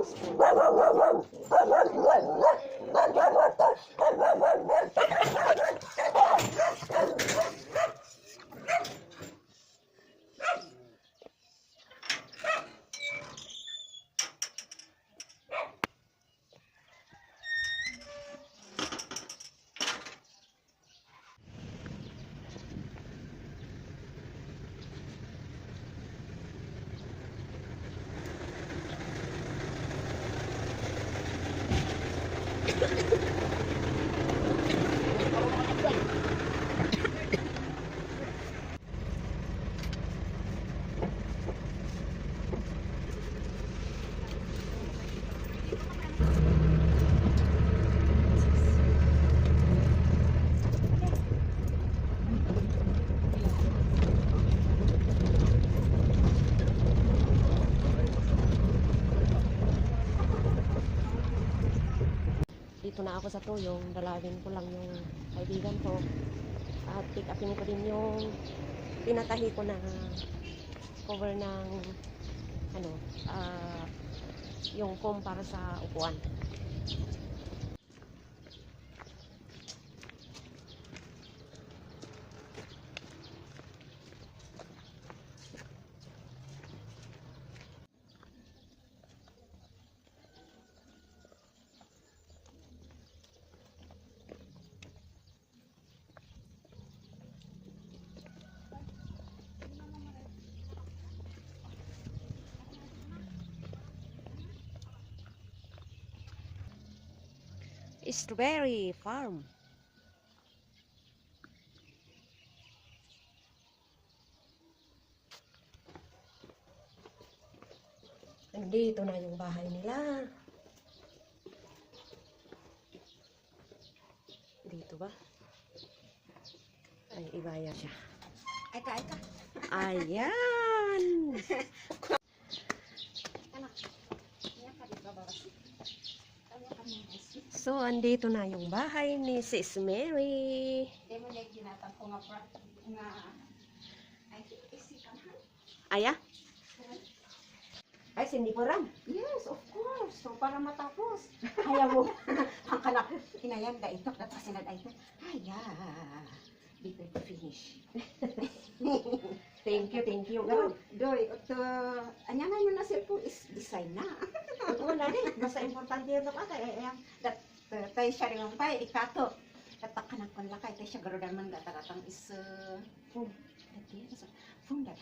Woo woo woo woo! Nandito na ako sa tuyong, dalawin ko lang yung kaibigan ko. At pick upin ko din yung pinatahi ko na cover ng ano, ah, yung foam para sa upuan. Strawberry Farm. Nandito na yung bahay nila. Dito ba? Ay, iba yan siya. Ay ka, ay ka. Ayan! Anak. Kaya ka rin babawas. Kaya ka mga isi. So, andito na yung bahay ni Sis Mary. Na na. Aya? Ay, hindi po ram. Yes, of course. So, para matapos. Ayaw mo. Ang kanak. Hinayang da ito. Natasin na da ito. Ay, yeah. Before to finish. Thank you, thank you. Doy, doy, ito, anya nga yun na cellphone is design na. Oo na rin. Basta importante yun na kata. Eh, tayo siya rin ang pay, ikato. Tatakan ang lakay, tayo siya garudan man gataratang is, uh, phone. Dati, phone da.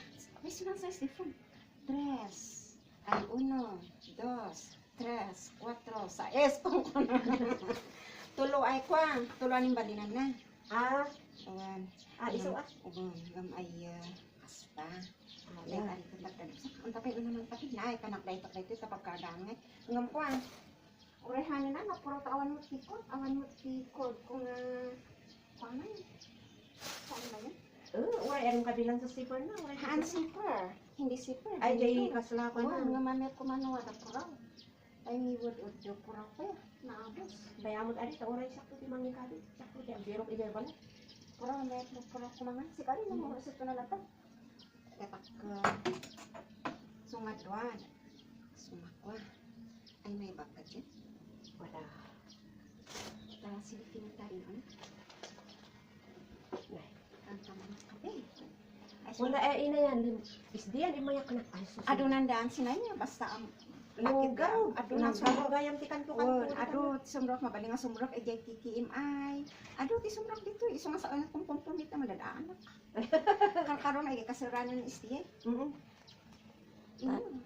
May silang size ni phone. Tres. Ay, uno, dos, tres, cuatro, sais, kung Tulo ay kwa, tulo aning balinan na. Ah, Awan. ah, iso ah. Uban, gam ay uh, aspa. Ay, Ayan. ay, tatagdan. Ang tapay na naman pati na, ay, kanak na ito kayo sa pagkadangay. Ngam ko ah, urehanin na, napuro ta awan mo tikod, awan mo tikod, kung uh, paano yun? Saan ba yun? Oh, uray, anong kabilang sa zipper na? Uray, Haan zipper, hindi zipper. Ay, jay Dito. kasla ko Oo, na. nga mamet ko manuwa na puraw. Ay, miwod o do puraw pa yan, naabos. Bayamot ari, sa uray, sakto di mangin kabi. Sakto di, ang birok ibay pala. Puraw, mo puraw ko mga. Sikari mo mo, isip ko na latag. Katak ka. Sungadwan. Sumakwa. Ay, may bakat dyan. Wala. Tara, silipin tayo. Ano? Nay. Ang tama ng kape. Ay, Wala, eh, ina yan. lim- Isdi yan, imayak na. Ay, susunod. Ado nandaan sinay niya, basta ang Lugaw. Ado Ado nang sumrok. gayam ti kanto Oh, kanto. ado sumrok mabaling nga sumrok e jay TTMI. Ado ti sumrok dito iso nga sa anak kong kompromit na madadaan. Kar karon ay kasiranan ni istiye. Mm Inyo.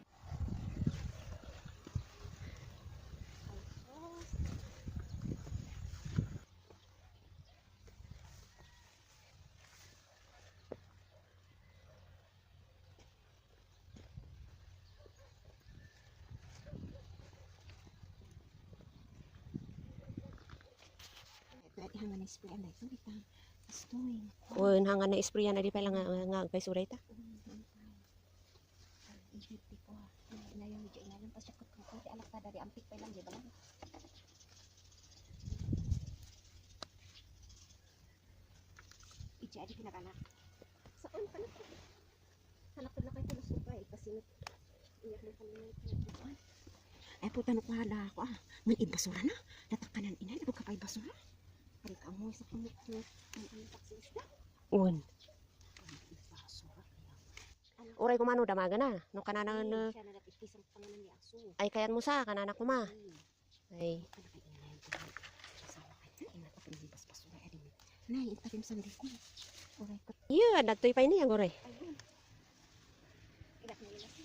Hangan na spray na ito kita. Astoy. O, hanga na isprayan na di pa lang nga, kay suray ta. Ijiti ko. Na yung medyo inalam pa siya kutko ko. Di alak ta dari ampik pa lang di ba lang. Ija di pinakanak. Saan ka na ko? Hanap na kay tulos ko ay kasi iyak na kami. Ay puta no kuhala ako ah. Man ibasura na. Natakanan ina di ka kay basura. Kaya ka mo sa kumit ko. Ang ang taksi isda. Un. Uray ko mano damaga na. No kanana na Siya na napitis ang pangalan ni Aso. ay kayan mo sa kanana ko ma. Ay. Nay, itatim sa ko. Oray ko. Iya, dagtoy pa ini ang uray. Ayun. Idak na ilas.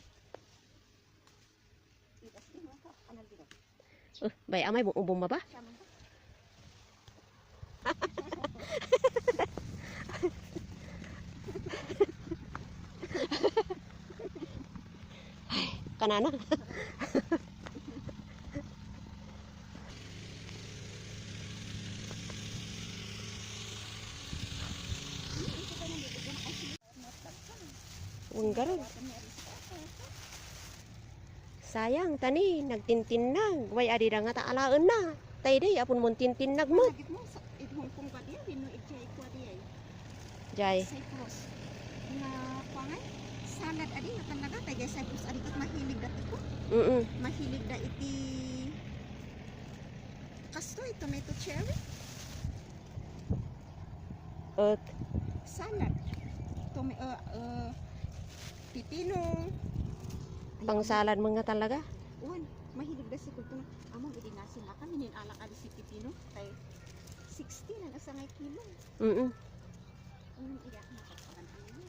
Itas Kanana. Ang garon. Sayang tani nagtintin na. Way adi ra nga taalaan na. Tay day, apon mo tintin nagmo. Lagit nga talaga kay guys Cyprus adi kat mahilig dati ko. Mm Mahilig da iti kastoy tomato cherry At salad. Tome uh, uh, pipino. pang salad mga talaga. Uwan, mahilig da si kulto na. Among idi nasin akan hinin alak adi si pipino kay 60 na ngay kilo. Mm Ang iya na kaparan ano.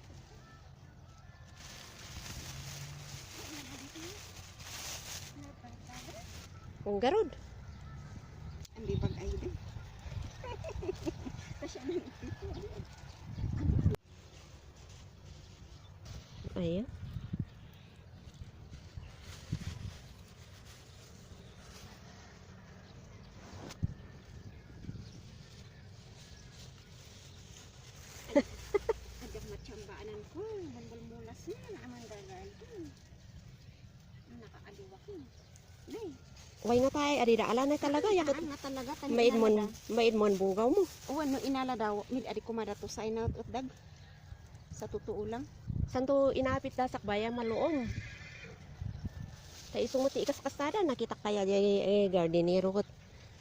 Kung garod. Ang libag ay din. Ayan. Matsambaanan ko. Bambal mulas na. Naaman gagal ko. Nakakaduwa ko. Nay, Way nga tayo, ari ala na talaga. Yakot. Aan nga talaga. Maid mon, maid mon bugaw mo. O ano inala daw. Mid adi ko madato sa at dag. Sa totoo lang. Santo inapit da sakbaya maluom. Ta isong mati ikas kastada nakita kaya di eh, gardenero kot.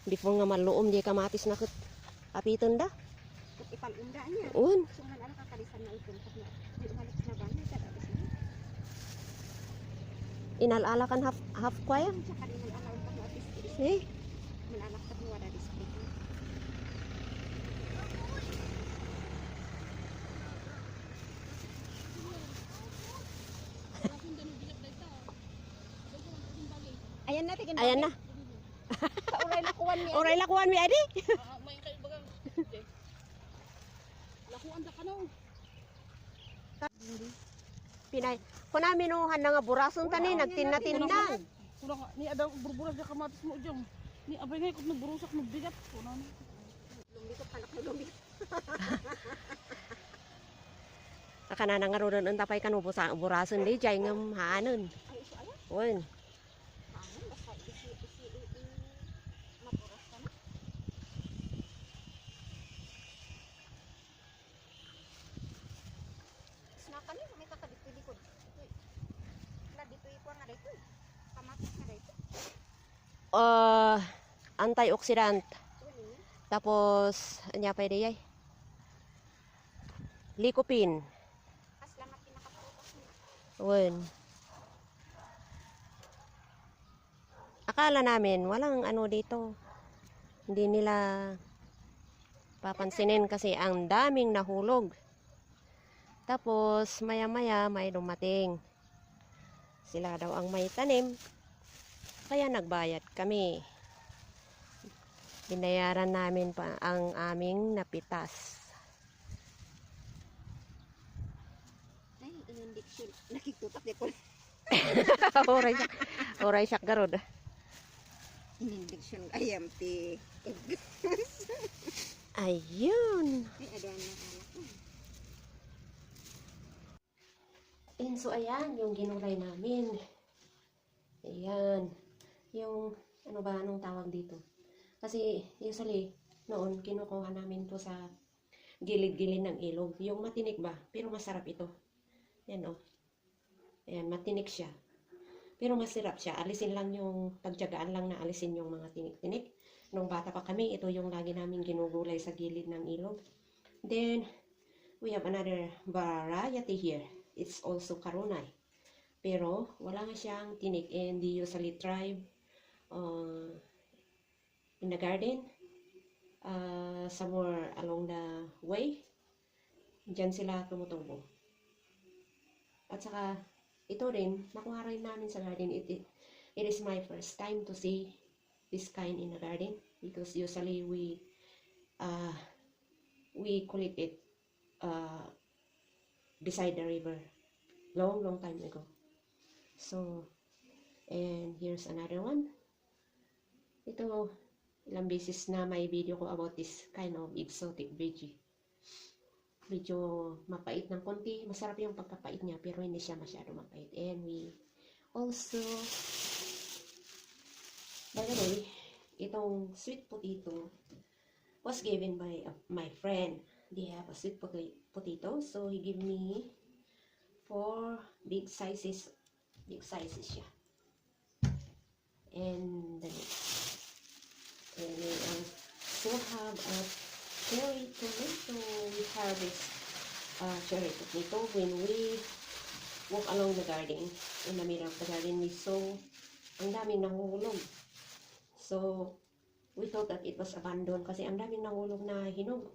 Before nga maluom di kamatis na kot. Apiton da. Kut ipalunda niya. Un. So man ala kakalisan na ipon. Na. Di umalik na ba niya. Na. Inalala kan half half kwaya. Tsaka na atis. Eh. Manalak ta buwa da display. Ayan na, tigin Ayan na. Kauray na kuwan niya. Oray lakuan mi adi. may kayo bagang lakuan da ka no Pinay. Kuna minuhan na nga burason tani nagtinna-tindan. Kuna ka. Ni ada burburas da kamatis mo jong ni abay ngay kut nagburusak nagbigat kuna na. Lumikot anak mo lumikot. Akana na nga ron ang tapay kanu busa burason di jay ngam hanon. Ay, iso ayan. Un. Tangan, basta isi, isi, i, i, mapuras ka na. Snakan yun, may kakadito-likod. Ito eh. Na, dito ikuha nga dito eh. Kamatis nga dito. Uh, antioxidant. Tapos anya pa di ay. Lycopene. Un. Akala namin walang ano dito. Hindi nila papansinin kasi ang daming nahulog. Tapos maya-maya may dumating. Sila daw ang may tanim. Kaya nagbayad kami. Binayaran namin pa ang aming napitas. Ay, inundiksyon. Nakiktutak di ko. oray siya. Oray siya garod. Inundiksyon. Ayam ti. Ayun. Ay, ada na anak ko. And so, ayan, yung ginulay namin. Ayan. Yung, ano ba, anong tawag dito? Kasi, usually, noon, kinukuha namin to sa gilid-gilid ng ilog. Yung matinik ba? Pero masarap ito. Yan, oh. Ayan, matinik siya. Pero masarap siya. Alisin lang yung, pagtyagaan lang na alisin yung mga tinik-tinik. Nung bata pa kami, ito yung lagi namin ginugulay sa gilid ng ilog. Then, we have another variety here. It's also karunay. Pero, wala nga siyang tinik. And usually thrive uh, in the garden. Uh, somewhere along the way. Diyan sila tumutubo. At saka, ito rin, nakuha rin namin sa garden. It, it, it is my first time to see this kind in a garden. Because usually we, uh, we collect it uh, beside the river long long time ago so and here's another one ito ilang beses na may video ko about this kind of exotic veggie medyo mapait ng konti masarap yung pagkapait niya pero hindi siya masyado mapait and we also by the way itong sweet potato was given by uh, my friend. They have a sweet pota- potato, so he gave me four big sizes. Big sizes siya. And then, and we also have a cherry tomato. We harvest uh, cherry tomato when we walk along the garden. In the middle of the garden, we saw ang daming nahulog. So, we thought that it was abandoned kasi ang daming nahulog na hinog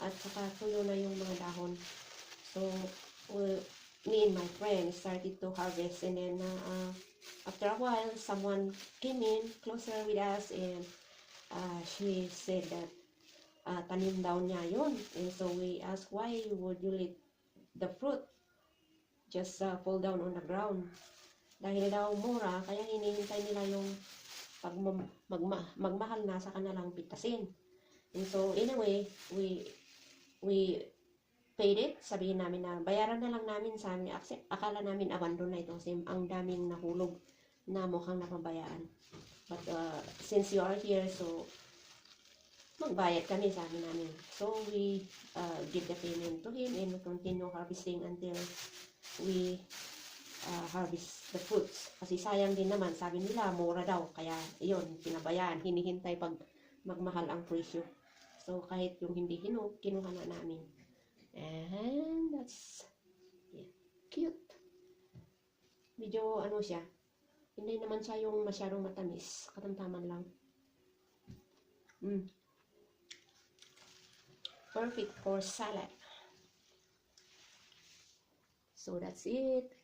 at saka tuyo na yung mga dahon. So, we, me and my friend started to harvest and then uh, uh, after a while, someone came in closer with us and uh, she said that uh, tanim daw niya yun. And so we asked, why would you let the fruit just uh, fall down on the ground? Dahil daw mura, kaya hinihintay nila yung pag magma, magmahal na sa kanilang pitasin. And so, in a way, we, we paid it. Sabihin namin na bayaran na lang namin sa amin. Akala namin abandon na ito kasi ang daming nahulog na mukhang napabayaan. But uh, since you are here, so magbayad kami sa amin namin. So we uh, give the payment to him and we continue harvesting until we uh, harvest the fruits. Kasi sayang din naman, sabi nila, mura daw. Kaya, yun, pinabayaan, hinihintay pag magmahal ang presyo. So, kahit yung hindi hinog, kinuha na namin. And that's yeah, cute. Medyo ano siya, hindi naman siya yung masyadong matamis. Katamtaman lang. Mm. Perfect for salad. So that's it.